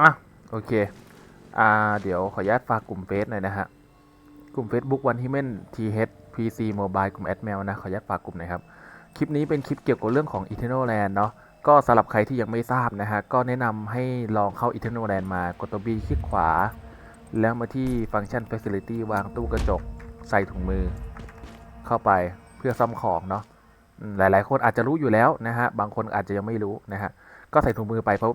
อะโอเค อ่า เดี๋ยวขออนุญาตฝากกลุ่มเฟซหน่อยนะฮะ กลุ่ม Facebook One Human TH PC Mobile กลุ่ม Admail นะ ขออนุญาตฝากกลุ่มหน่อยครับ คลิปนี้เป็นคลิปเกี่ยวกับเรื่องของ Eternal Land เนาะก็สำหรับใครที่ยังไม่ทราบนะฮะ ก็แนะนำให้ลองเข้า Eternal Land มากดตัว B คลิกขวา แล้วมาที่ฟังก์ชัน Facility วางตู้กระจก ใส่ถุงมือ เข้าไปเพื่อซ่อมของเนาะหลายๆ คนอาจจะรู้อยู่แล้วนะฮะ บางคนอาจจะยังไม่รู้นะฮะ ก็ใส่ถุงมือไปเพราะ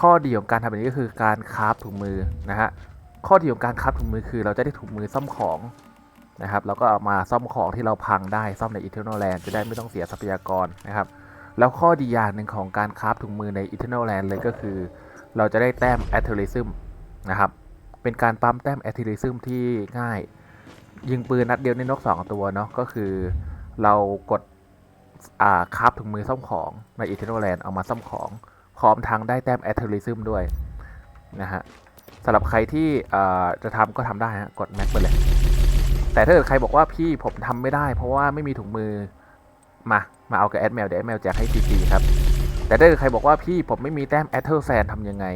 ข้อดีของการทำแบบนี้ก็คือการคราฟถุงมือนะฮะข้อดีของการคราฟถุงมือคือเราจะได้ถุงมือซ่อมของนะครับแล้วก็เอามาซ่อมของที่เราพังได้ซ่อมใน Eternal Land จะได้ไม่ต้องเสียทรัพยากรนะครับ แล้วข้อดีอย่างหนึ่งของการคราฟถุงมือใน Eternal Land เลยก็คือ เราจะได้แต้ม a t h l e t i s m นะครับ เป็นการปั๊มแต้ม a t h l e t i s m ที่ง่าย ยิงปืนนัดเดียวในนก 2 ตัวเนาะก็คือเรากดอ่าคราฟถุงมือซ่อมของใน Eternal Land เอามาซ่อมของ ร้อมทั้งได้แต้ม a t h l e t i s m ด้วยนะฮะสำหรับใครที่จะทำก็ทำได้ฮะกดแม็กไปเลย แต่ถ้าเกิดใครบอกว่าพี่ผมทำไม่ได้ เพราะว่าไม่มีถุงมือมามาเอากับแอดแมวเดี๋ยวแอดแมวแจกให้ฟรีๆครับ แต่ถ้าเกิดใครบอกว่าพี่ผมไม่มีแต้ม a t h e r s a n ทำยังไง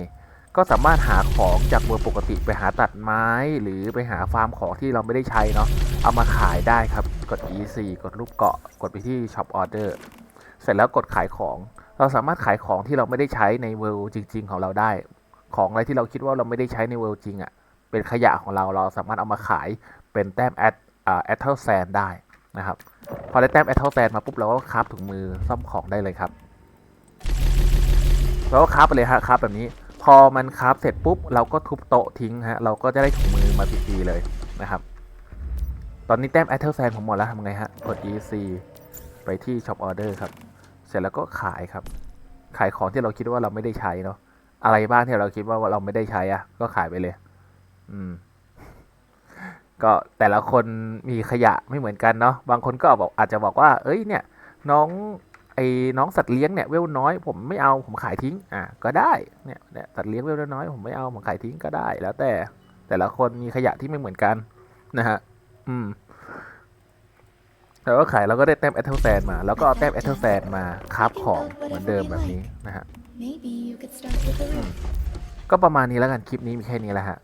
ก็สามารถหาของจากเวอร์ปกติไปหาตัดไม้หรือไปหาฟาร์มของที่เราไม่ได้ใช้เนาะเอามาขายได้ครับกด E4 กดรูปเกาะกดไปที่ Shop Order เสร็จแล้วกดขายของ เราสามารถขายของที่เราไม่ได้ใช้ในเวลจริง ๆ ของเราได้ ของอะไรที่เราคิดว่าเราไม่ได้ใช้ในเวลจริงอะ่ะเป็นขยะของเราเราสามารถเอามาขายเป็นแต้มแอดแอทเทลแซนได้นะครับพอได้แต้มแอทเทลแซนมาปุ๊บเราก็คราฟถุงมือซ่อมของได้เลยครับเราก็คราฟไปเลยฮะคราฟแบบนี้ พอมันคราฟเสร็จปุ๊บเราก็ทุบโต๊ะทิ้งฮะเราก็จะได้ถุงมือมาฟรีๆเลยนะครับ ตอนนี้แต้มแอทเทลแซนผมหมดแล้วทำไงฮะกด EC ไปที่ Shop Order ครับ เสร็จแล้วก็ขายครับ ขายของที่เราคิดว่าเราไม่ได้ใช้เนาะอะไรบ้างที่เราคิดว่าเราไม่ได้ใช้อะก็ขายไปเลย อืม ก็แต่ละคนมีขยะไม่เหมือนกันเนาะบางคนก็บอกอาจจะบอกว่า เอ้ยเนี่ย น้องไอ้น้องสัตว์เลี้ยงเนี่ยเวลน้อยผมไม่เอาผมขายทิ้ง อะก็ได้เนี่ยเนี่ยสัตว์เลี้ยงเวลน้อยผมไม่เอาผมขายทิ้งก็ได้ แล้วแต่แต่ละคนมีขยะที่ไม่เหมือนกันนะฮะ อืม แต่ว่าขายเราก็ได้แต้มแอทเทลแซนมา แล้วก็เอาแต้มแอทเทลแซนมาคราฟของเหมือนเดิมแบบนี้นะฮะ Maybe you could start with a roof. ก็ประมาณนี้แล้วกันคลิปนี้มีแค่นี้แหละฮะ